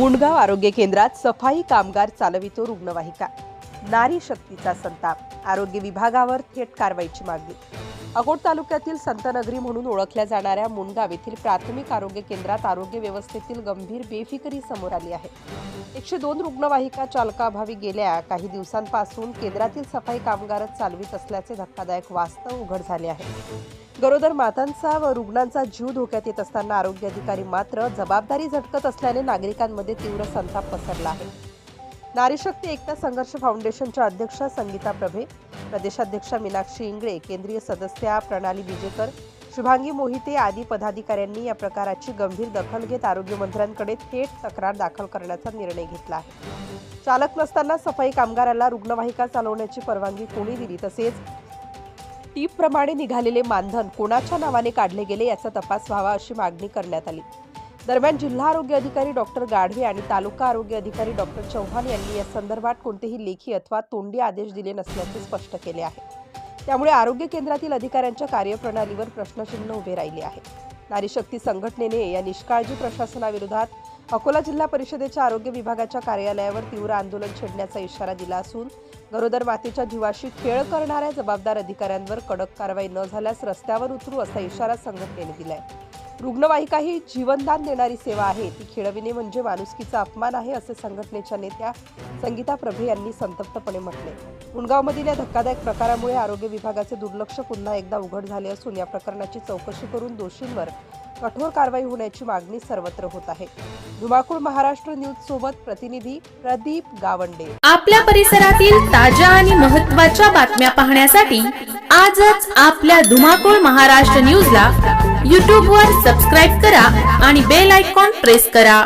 मुंडगाव आरोग्य केंद्रात सफाई कामगार चालवितो रुग्णवाहिका. नारी शक्तीचा संताप. आरोग्य विभागावर थेट कारवाईची मागणी. अकोट तालुक्यातील संतनगरी म्हणून ओळखल्या जाणाऱ्या मुंडगाव येथील प्राथमिक आरोग्य केंद्रात आरोग्य व्यवस्थेतील गंभीर बेफिकरी समोर आली आहे. एकशे दोन रुग्णवाहिका चालकाअभावी गेल्या काही दिवसांपासून केंद्रातील सफाई कामगारच चालवित असल्याचे धक्कादायक वास्तव उघड झाले आहे. गरोदर मातांचा व रुग्णांचा जीव धोक्यात येत असताना आरोग्य अधिकारी मात्र जबाबदारी झटकत असल्याने नागरिकांमध्ये तीव्र संताप पसरला आहे. नारीशक्ती एकता संघर्ष फाउंडेशनच्या अध्यक्षा संगीता प्रभे प्रदेशाध्यक्षा मीनाक्षी इंगळे केंद्रीय सदस्या प्रणाली विजेकर शुभांगी मोहिते आदी पदाधिकाऱ्यांनी या प्रकाराची गंभीर दखल घेत आरोग्यमंत्र्यांकडे थेट तक्रार दाखल करण्याचा निर्णय घेतला आहे. चालक नसताना सफाई कामगाराला रुग्णवाहिका चालवण्याची परवानगी कोणी दिली तसेच टीपप्रमाणे निघालेले मानधन कोणाच्या नावाने काढले गेले याचा तपास व्हावा अशी मागणी करण्यात आली. दरम्यान जिल्हा आरोग्य अधिकारी डॉक्टर गाढवे आणि तालुका आरोग्य अधिकारी डॉक्टर चव्हाण यांनी या संदर्भात कोणतेही लेखी अथवा तोंडी आदेश दिले नसल्याचे स्पष्ट केले आहे. त्यामुळे आरोग्य केंद्रातील अधिकाऱ्यांच्या कार्यप्रणालीवर प्रश्नचिन्ह उभे राहिले आहे. नारीशक्ती संघटनेने या निष्काळजी प्रशासनाविरोधात अकोला जिल्हा परिषदेच्या आरोग्य विभागाच्या कार्यालयावर तीव्र आंदोलन छेडण्याचा इशारा दिला असून गरोदर मातेच्या जीवाशी खेळ करणाऱ्या जबाबदार अधिकाऱ्यांवर कडक कारवाई न झाल्यास रस्त्यावर उतरू असा इशारा संघटनेने दिलाय. रुग्णवाहिका ही जीवनदान देणारी सेवा आहे. ती खेळविणे म्हणजे माणुसकीचा अपमान आहे असे संघटनेच्या नेत्या संगीता प्रभे यांनी संतप्तपणे म्हटले. मुंडगावमधील या धक्कादायक प्रकारामुळे आरोग्य विभागाचे दुर्लक्ष पुन्हा एकदा उघड झाले असून या प्रकरणाची चौकशी करून दोषींवर कठोर कारवाई होण्याची मागणी सर्वत्र होत आहे. धुमाकूळ महाराष्ट्र न्यूज सोबत प्रतिनिधी प्रदीप गावंडे. आपल्या परिसरातील ताज्या आणि महत्त्वाच्या बातम्या पाहण्यासाठी आजच आपल्या धुमाकूळ महाराष्ट्र न्यूजला यूट्यूबवर वर सबस्क्राईब करा आणि बेल आयकॉन प्रेस करा.